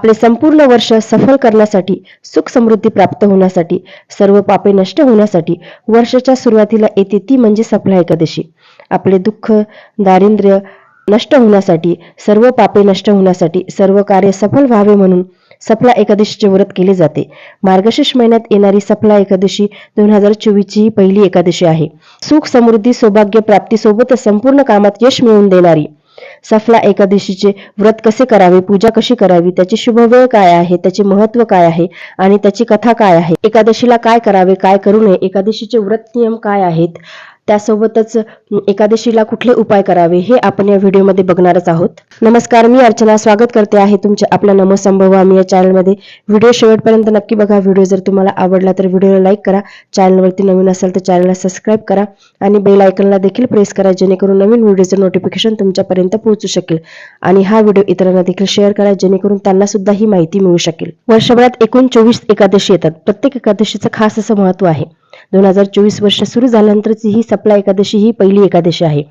आपले संपूर्ण वर्ष सफल करण्यासाठी सुख समृद्धी प्राप्त होण्यासाठी सर्व पापे नष्ट होण्यासाठी वर्षाच्या सुरुवातीला येते ती म्हणजे सफला एकादशी. आपले दुःख दारिद्र्य नष्ट होण्यासाठी सर्व पापे नष्ट होण्यासाठी सर्व कार्य सफल व्हावे म्हणून सफला एकादशीचे व्रत केले जाते. मार्गशीर्ष महिन्यात येणारी सफला एकादशी दोन हजार चोवीसची ही पहिली एकादशी आहे. सुख समृद्धी सौभाग्य प्राप्तीसोबतच संपूर्ण कामात यश मिळवून देणारी सफला एकादशीचे व्रत कसे करावे? पूजा कशी करावी? त्याची शुभवेळ काय आहे? त्याचे महत्त्व काय आहे? आणि त्याची कथा काय आहे? एकादशीला काय करावे? काय करू नये? एकादशीचे व्रत नियम काय आहेत? त्यासोबतच एकादशीला कुठले उपाय करावे हे आपण या व्हिडिओमध्ये बघणारच आहोत. नमस्कार मी अर्चना. स्वागत करते आहे तुमच्या आपल्या नमोसंभव आम्ही या चॅनलमध्ये व्हिडिओ शेवटपर्यंत नक्की बघा. व्हिडिओ जर तुम्हाला आवडला तर व्हिडिओला लाईक करा. चॅनलवरती नवीन असेल तर चॅनलला सबस्क्राईब करा आणि बेल आयकनला देखील प्रेस करा जेणेकरून नवीन व्हिडिओचं नोटिफिकेशन तुमच्यापर्यंत पोहोचू शकेल. आणि हा व्हिडिओ इतरांना देखील शेअर करा जेणेकरून त्यांना सुद्धा ही माहिती मिळू शकेल. वर्षभरात एकूण चोवीस एकादशी येतात. प्रत्येक एकादशीचं खास असं महत्त्व आहे. दोन हजार चोवीस वर्ष सुरू झाल्यानंतरची ही सपला एकादशी ही पहिली एकादशी आहे.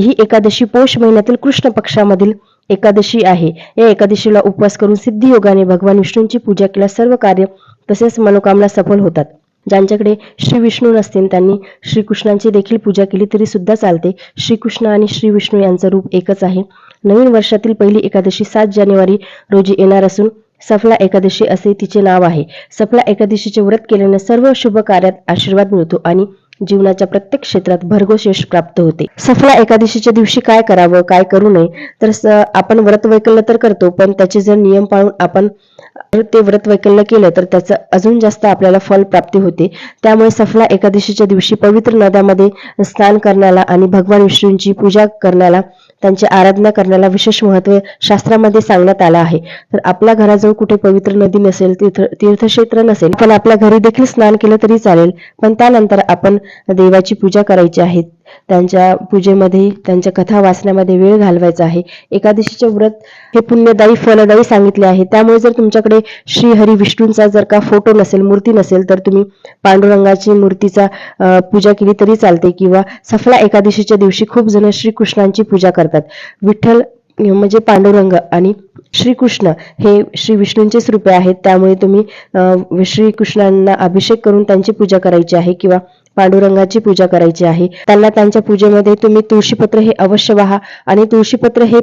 ही एकादशी पौष महिन्यातील कृष्ण पक्षामधील एकादशी आहे. या एकादशीला उपवास करून सिद्धी योगाने भगवान विष्णूंची पूजा केल्यास सर्व कार्य तसेच मनोकामना सफल होतात. ज्यांच्याकडे श्री विष्णू नसतील त्यांनी श्रीकृष्णांची देखील पूजा केली तरी सुद्धा चालते. श्रीकृष्ण आणि श्री विष्णू यांचं रूप एकच आहे. नवीन वर्षातील पहिली एकादशी सात जानेवारी रोजी येणार असून सफला एकादशी असे तिचे नाव आहे. सफला एकादशीचे व्रत केल्याने सर्व शुभ कार्यात आशीर्वाद मिळतो आणि जीवनाच्या प्रत्येक क्षेत्रात भरघोस यश प्राप्त होते. सफला एकादशीच्या दिवशी काय करावं काय करू नये तर स- आपण व्रत वैकल्य तर करतो पण त्याचे जर नियम पाळून आपण ते व्रत वैकल्य केलं तर त्याचं अजून जास्त आपल्याला फल प्राप्ती होते. त्यामुळे सफला एकादशीच्या दिवशी पवित्र नद्यामध्ये स्नान करण्याला आणि भगवान विष्णूंची पूजा करण्याला त्यांची आराधना करण्याला विशेष महत्त्व शास्त्रामध्ये सांगण्यात आलं आहे. तर आपल्या घराजवळ कुठे पवित्र नदी नसेल तीर्थ तीर्थक्षेत्र नसेल पण आपल्या घरी देखील स्नान केलं तरी चालेल. पण त्यानंतर आपण देवाची पूजा करायची आहे. त्यांच्या पूजेमध्ये त्यांच्या कथा वाचण्यामध्ये वेळ घालवायचा आहे. एकादशीचे व्रत हे पुण्यदायी फलदायी सांगितले आहे. त्यामुळे जर तुमच्याकडे श्री हरी विष्णूंचा जर का फोटो नसेल मूर्ती नसेल तर तुम्ही पांडुरंगाची मूर्तीचा पूजा केली तरी चालते किंवा सफला एकादशीच्या दिवशी खूप जण श्रीकृष्णांची पूजा करतात. विठ्ठल म्हणजे पांडुरंग आणि श्रीकृष्ण हे श्री विष्णूंचेच रूपे आहेत. त्यामुळे तुम्ही श्रीकृष्णांना अभिषेक करून त्यांची पूजा करायची आहे किंवा पांडुरंगाची पूजा करायची आहे. त्यांना त्यांच्या पूजेमध्ये तुम्ही तुळशीपत्र हे अवश्य व्हा आणि तुळशीपत्र हे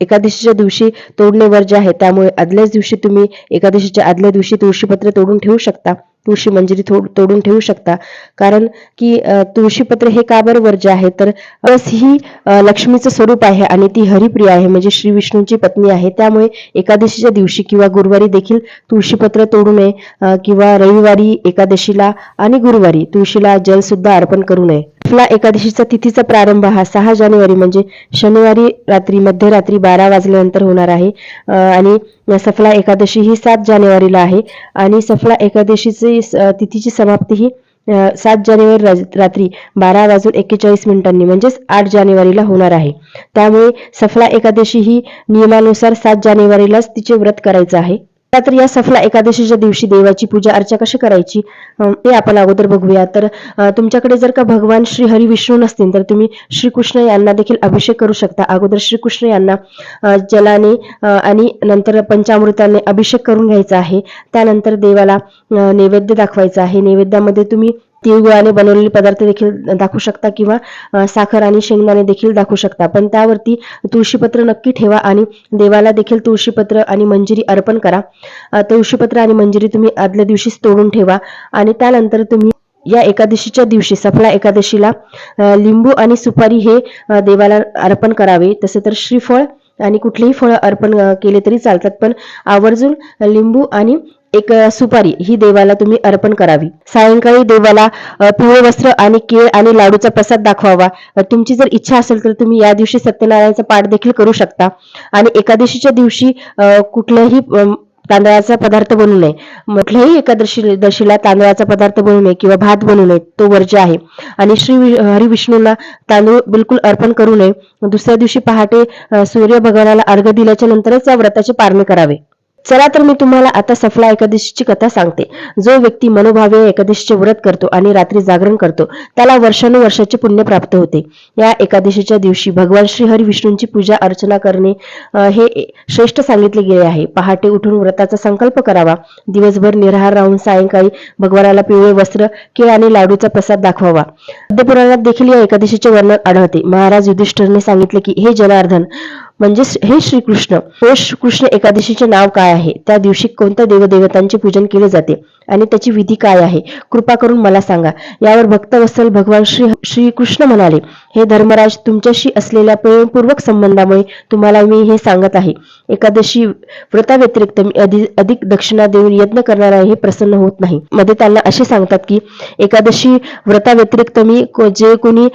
एकादशीच्या दिवशी तोडणे वर्ज्य आहे. त्यामुळे आदल्याच दिवशी तुम्ही एकादशीच्या आदल्या दिवशी तुळशीपत्र तोडून ठेवू शकता. तुळशी मंजिरी तोडून ठेवू शकता. कारण की तुळशीपत्र हे का बरं वर्ज्य आहे? तर रस ही लक्ष्मीचं स्वरूप आहे आणि ती हरिप्रिय आहे. म्हणजे श्री विष्णूंची पत्नी आहे. त्यामुळे एकादशीच्या दिवशी किंवा गुरुवारी देखील तुळशीपत्र तोडू नये किंवा रविवारी एकादशीला आणि गुरुवारी तुळशीला जल सुद्धा अर्पण करू नये. आपला एकादशीचा तिथीचा प्रारंभ हा सहा जानेवारी म्हणजे शनिवारी रात्री मध्यरात्री बारा वाजल्यानंतर होणार आहे. आणि सफला एकादशी ही सात जानेवारीला आहे. आणि सफला एकादशीची तिथीची समाप्ती ही सात जानेवारी रात्री बारा वाजून एक्केचाळीस मिनिटांनी म्हणजेच आठ जानेवारीला होणार आहे. त्यामुळे सफला एकादशी ही नियमानुसार सात जानेवारीलाच तिचे व्रत करायचं आहे. तर या सफला एकादशीच्या दिवशी देवाची पूजा अर्चा कशी करायची ते आपण अगोदर बघूया. तर तुमच्याकडे जर का भगवान श्री हरी विष्णू नसतील तर तुम्ही श्रीकृष्ण यांना देखील अभिषेक करू शकता. अगोदर श्रीकृष्ण यांना जलाने आणि नंतर पंचामृताने अभिषेक करून घ्यायचा आहे. त्यानंतर देवाला नैवेद्य दाखवायचा आहे. नैवेद्यामध्ये तुम्ही तिळगुळाने बनवलेले पदार्थ देखील दाखवू शकता किंवा साखर आणि शेंगदाणे देखील दाखवू शकता. पण त्यावरती तुळशीपत्र नक्की ठेवा आणि देवाला देखील तुळशीपत्र आणि मंजिरी अर्पण करा. तुळशीपत्र आणि मंजिरी तुम्ही आदल्या दिवशीच तोडून ठेवा आणि त्यानंतर तुम्ही या एकादशीच्या दिवशी सफला एकादशीला लिंबू आणि सुपारी हे देवाला अर्पण करावे. तसे तर श्रीफळ आणि कुठलेही फळ अर्पण केले तरी चालतात. पण आवर्जून लिंबू आणि एक सुपारी ही देवाला तुम्ही अर्पण करावी. सायंकाळी देवाला पिवळे वस्त्र आणि केळ आणि लाडूचा प्रसाद दाखवावा. तुमची जर इच्छा असेल तर तुम्ही या दिवशी सत्यनारायणचा पाठ देखील करू शकता. आणि एकादशीच्या दिवशी कुठल्याही तांदळाचा पदार्थ बनवू नये. म्हटलंही एकादशी दशीला तांदळाचा पदार्थ बनवू नये किंवा भात बनवू नये तो वर्ज्य आहे. आणि श्री वि- हरी विष्णूंना तांदूळ बिलकुल अर्पण करू नये. दुसऱ्या दिवशी पहाटे सूर्य भगवानाला अर्घ दिल्याच्या नंतरच या व्रताचे पारणे करावे. चला तर मी तुम्हाला आता सफला एकादशीची कथा सांगते. जो व्यक्ती मनोभावे एकादशीचे व्रत करतो आणि रात्री जागरण करतो त्याला वर्षानुवर्षाचे पुण्य प्राप्त होते. या एकादशीच्या दिवशी भगवान श्री हरी विष्णूंची पूजा अर्चना करणे हे श्रेष्ठ सांगितले गेले आहे. पहाटे उठून व्रताचा संकल्प करावा. दिवसभर निराहार राहून सायंकाळी भगवानाला पिवळे वस्त्र केळ आणि लाडूचा प्रसाद दाखवावा. मध्यपुराणात देखील या एकादशीचे वर्णन आढळते. महाराज युधिष्ठिरने सांगितले की हे जनार्दन म्हणजे हे श्रीकृष्ण हे कृष्ण एकादशीचे नाव काय आहे? त्या दिवशी कोणत्या देवदेवतांचे पूजन केले जाते? आणि त्याची विधी काय आहे? कृपा करून मला सांगा. यावर भक्तवत्सल भगवान श्री श्रीकृष्ण म्हणाले हे धर्मराज तुमच्याशी असलेल्या प्रेमपूर्वक संबंधामुळे तुम्हाला मी हे सांगत आहे. एकादशी व्रताव्यतिरिक्त मी अधिक दक्षिणा देऊन यज्ञ करणारा हे प्रसन्न होत नाही. मध्ये त्यांना असे सांगतात की एकादशी व्रताव्यतिरिक्त मी को- जे कोणी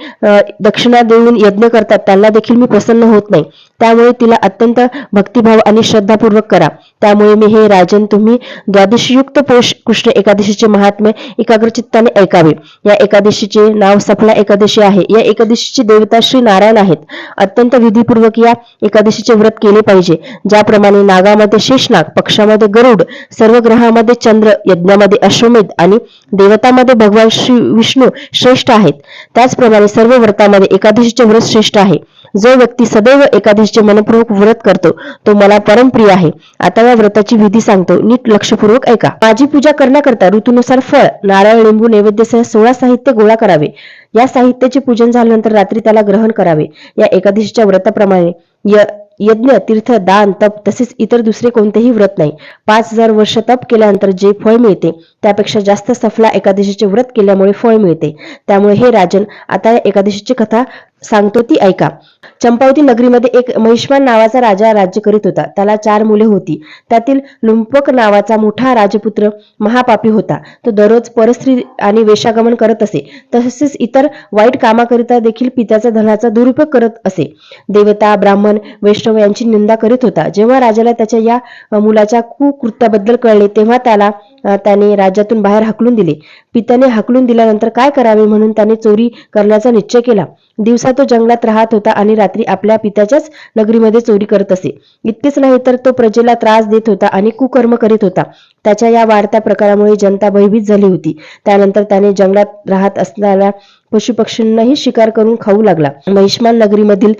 दक्षिणा देऊन यज्ञ करतात त्यांना देखील मी प्रसन्न होत नाही. त्यामुळे तिला अत्यंत भक्तिभाव आणि श्रद्धापूर्वक करा. त्यामुळे मी हे राजन तुम्ही द्वादशीयुक्त पोष कृष्ण एकादशीचे महात्म्य एकाग्रचित्ताने ऐकावे. या एकादशीचे नाव सफला एकादशी आहे. या एकादशी एकादशीची देवता श्री नारायण आहेत. अत्यंत विधीपूर्वक या एकादशीचे व्रत केले पाहिजे. ज्याप्रमाणे नागामध्ये शेषनाग पक्षामध्ये गरुड सर्व ग्रहामध्ये चंद्र यज्ञामध्ये अश्वमेध आणि देवतामध्ये भगवान श्री विष्णू श्रेष्ठ आहेत. त्याचप्रमाणे सर्व व्रतामध्ये एकादशीचे व्रत श्रेष्ठ आहे. जो व्यक्ती सदैव एकादशीचे मनपूर्वक व्रत करतो तो मला परमप्रिय आहे. आता या व्रताची विधी सांगतो. नीट लक्षपूर्वक ऐका. माझी पूजा करण्याकरता ऋतूनुसार फळ नारळ लिंबू नैवेद्यसह सोळा साहित्य गोळा करावे. या साहित्याचे पूजन झाल्यानंतर रात्री त्याला ग्रहण करावे. या एकादशीच्या व्रताप्रमाणे य यज्ञ तीर्थ दान तप तसेच इतर दुसरे कोणतेही व्रत नाही. पाच हजार वर्ष तप केल्यानंतर जे फळ मिळते त्यापेक्षा जास्त सफला एकादशीचे व्रत केल्यामुळे फळ मिळते. त्यामुळे हे राजन आता या एकादशीची कथा सांगतो ती ऐका. चंपावती नगरीमध्ये एक महिष्मान नावाचा राजा राज्य करीत होता. त्याला चार मुले होती. त्यातील लुंपक नावाचा मोठा राजपुत्र महापापी होता. तो दररोज परस्त्री आणि वेशागमन करत असे. तसेच इतर वाईट कामाकरिता देखील पित्याचा धनाचा दुरुपयोग करत असे. देवता ब्राह्मण वैष्णव यांची निंदा करीत होता. जेव्हा राजाला त्याच्या या मुलाच्या कुकृत्याबद्दल कळले तेव्हा त्याला त्याने राज्यातून बाहेर हाकलून दिले. पित्याने हाकलून दिल्यानंतर काय करावे म्हणून त्याने चोरी करण्याचा निश्चय केला. दिवसा तो जंगलात राहत होता आणि रात्री रात्री आपल्या पित्याच्याच नगरीमध्ये चोरी करत असे. इतकेच नाही तर तो प्रजेला त्रास देत होता आणि कुकर्म करीत होता. त्याच्या या वाढत्या प्रकारामुळे जनता भयभीत झाली होती. त्यानंतर त्याने जंगलात राहत असणाऱ्या पशुपक्ष्यांनाही शिकार करून खाऊ लागला. महिष्मान नगरीमधील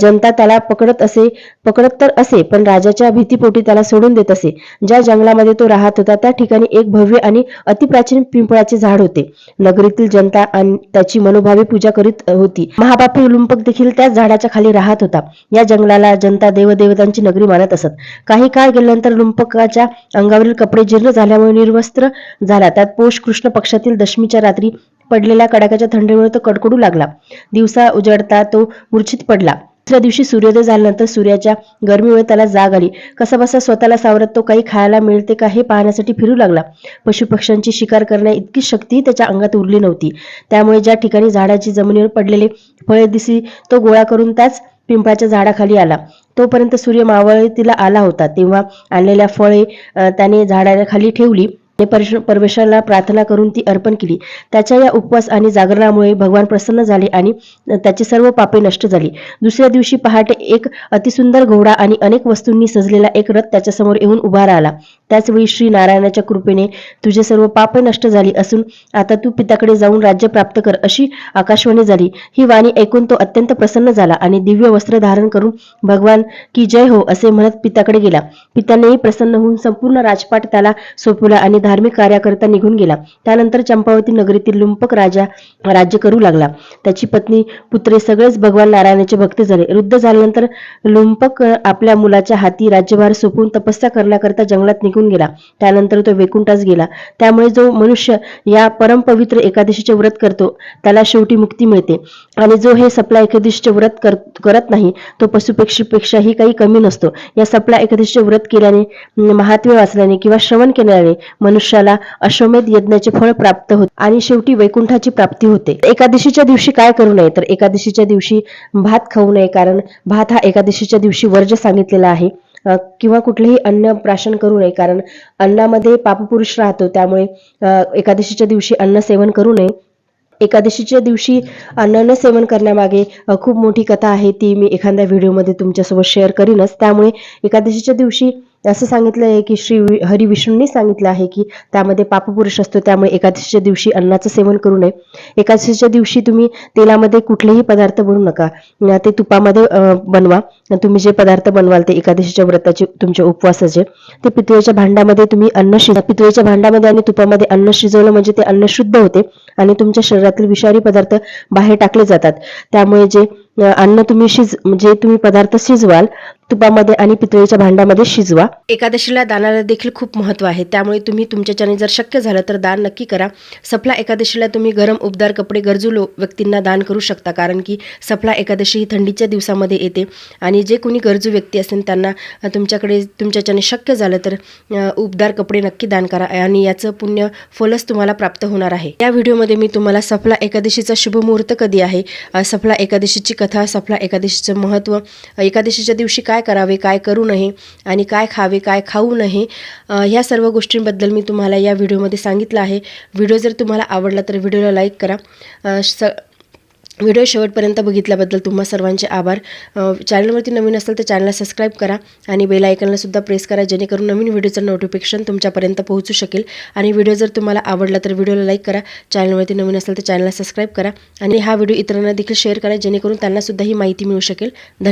जनता त्याला पकडत असे पकडत तर असे पण राजाच्या भीतीपोटी त्याला सोडून देत असे. ज्या जंगलामध्ये तो राहत होता त्या ठिकाणी एक भव्य आणि अतिप्राचीन पिंपळाचे झाड होते. नगरीतील जनता आणि त्याची मनोभावे पूजा करीत होती. महापापी उलुंपक देखील त्याच झाडाच्या खाली राहत होता. या जंगलाला जनता देवदेवतांची नगरी मानत असत. काही काळ गेल्यानंतर लुंपकाच्या अंगावरील कपडे जीर्ण झाल्यामुळे निर्वस्त्र झाला. त्यात पोष कृष्ण पक्षातील दशमीच्या रात्री पडलेल्या कडाक्याच्या थंडीमुळे तो कडकडू लागला. दिवसा उजळता तो मूर्छित पडला. दुसऱ्या दिवशी सूर्योदय झाल्यानंतर सूर्याच्या गरमीमुळे त्याला जाग आली. कसा बसा स्वतःला सावरत तो काही खायला मिळते का हे पाहण्यासाठी फिरू लागला. पशुपक्ष्यांची शिकार करण्या इतकी शक्ती त्याच्या अंगात उरली नव्हती. त्यामुळे ज्या ठिकाणी झाडाची जमिनीवर पडलेले फळे दिसी तो गोळा करून त्याच पिंपळाच्या झाडाखाली आला. तोपर्यंत सूर्य मावळतीला आला होता. तेव्हा आणलेल्या फळे त्याने झाडाखाली ठेवली. परमेश्वराला प्रार्थना करून ती अर्पण केली. त्याच्या या उपवास आणि जागरणामुळे भगवान प्रसन्न झाले आणि त्याची सर्व पापे नष्ट झाली. दुसऱ्या दिवशी पहाटे एक अतिसुंदर घोडा आणि अनेक वस्तूंनी सजलेला एक रथ त्याच्यासमोर येऊन उभा राहिला. त्याचवेळी श्री नारायणाच्या कृपेने तुझे सर्व पाप नष्ट झाली असून आता तू पित्याकडे जाऊन राज्य प्राप्त कर अशी आकाशवाणी झाली. ही वाणी ऐकून तो अत्यंत प्रसन्न झाला आणि दिव्य वस्त्र धारण करून भगवान की जय हो असे म्हणत पित्याकडे गेला. पित्यानेही प्रसन्न होऊन संपूर्ण राजपाट त्याला सोपवला आणि धार्मिक कार्याकरिता निघून गेला. त्यानंतर चंपावती नगरीतील लुंपक राजा राज्य करू लागला. त्याची पत्नी पुत्रे सगळेच भगवान नारायणाचे भक्त झाले. वृद्ध झाल्यानंतर लुंपक आपल्या मुलाच्या हाती राज्यभार सोपवून तपस्या करण्याकरता जंगलात निघून गेला. त्यानंतर तो वेकुंठास गेला. त्यामुळे जो मनुष्य या परमपवित्र एकादशीचे व्रत करतो त्याला शेवटी मुक्ती मिळते. आणि जो हे सपला एकादशीचे व्रत कर, करत नाही तो पशुपेक्षीपेक्षाही काही कमी नसतो. या सपला एकादशीचे व्रत केल्याने अं, महात्म्य वाचल्याने किंवा श्रवण केल्याने मनुष्याला अश्वमेध यज्ञाचे फळ प्राप्त होते आणि शेवटी वैकुंठाची प्राप्ती होते. एकादशीच्या दिवशी काय करू नये? तर एकादशीच्या दिवशी भात खाऊ नये कारण भात हा एकादशीच्या दिवशी वर्ज सांगितलेला आहे. किंवा कुठलेही अन्न प्राशन करू नये. कारण अन्नामध्ये पापपुरुष राहतो त्यामुळे एकादशीच्या दिवशी अन्न सेवन करू नये. एकादशीच्या दिवशी अन्न सेवन करण्यामागे खूप मोठी कथा आहे. ती मी एखाद्या व्हिडिओमध्ये तुमच्यासोबत शेअर करीनच. त्यामुळे एकादशीच्या दिवशी असं सांगितलं आहे की श्री वि- हरी विष्णूंनी सांगितलं आहे की त्यामध्ये पापपुरुष असतो त्यामुळे एकादशीच्या दिवशी अन्नाचं सेवन करू नये. एकादशीच्या दिवशी तुम्ही तेलामध्ये कुठलेही पदार्थ बनवू नका. ते तुपामध्ये बनवा. तुम्ही जे पदार्थ बनवाल ते एकादशीच्या व्रताचे तुमच्या उपवासाचे. ते पितळेच्या भांड्यामध्ये तुम्ही अन्न शिजा पितळेच्या भांड्यामध्ये आणि तुपामध्ये अन्न शिजवलं म्हणजे ते अन्न शुद्ध होते. आणि तुमच्या शरीरातील विषारी पदार्थ बाहेर टाकले जातात. त्यामुळे जे अन्न तुम्ही शिज म्हणजे तुम्ही पदार्थ शिजवाल तुपामध्ये आणि पितळेच्या भांड्यामध्ये शिजवा. एकादशीला दानाला देखील खूप महत्त्व आहे. त्यामुळे तुम्ही तुमच्याच्याने जर शक्य झालं तर दान नक्की करा. सफला एकादशीला तुम्ही गरम उबदार कपडे गरजू लो व्यक्तींना दान करू शकता कारण की सफला एकादशी ही थंडीच्या दिवसामध्ये येते. आणि जे कोणी गरजू व्यक्ती असेल त्यांना तुमच्याकडे तुमच्याच्याने शक्य झालं तर उबदार कपडे नक्की दान करा. आणि याचं पुण्य फलच तुम्हाला प्राप्त होणार आहे. या व्हिडिओ व्हिडिओमध्ये मी तुम्हाला सफला एकादशीचा शुभ मुहूर्त कधी आहे? सफला एकादशीची कथा सफला एकादशीचं महत्त्व एकादशीच्या दिवशी काय करावे काय करू नये आणि काय खावे काय खाऊ नये ह्या सर्व गोष्टींबद्दल मी तुम्हाला या व्हिडिओमध्ये सांगितलं आहे. व्हिडिओ जर तुम्हाला आवडला तर व्हिडिओला लाईक करा. स व्हिडिओ शेवटपर्यंत बघितल्याबद्दल तुम्हा सर्वांचे आभार. चॅनलवरती नवीन असेल तर चॅनलला सबस्क्राईब करा आणि बेल आयकनलासुद्धा प्रेस करा जेणेकरून नवीन व्हिडिओचं नोटिफिकेशन तुमच्यापर्यंत पोहोचू शकेल. आणि व्हिडिओ जर तुम्हाला आवडला तर व्हिडिओला लाईक करा चॅनलवरती नवीन असेल तर चॅनलला सबस्क्राईब करा आणि हा व्हिडिओ इतरांना देखील शेअर करा जेणेकरून त्यांनासुद्धा ही माहिती मिळू शकेल. धन्यवाद.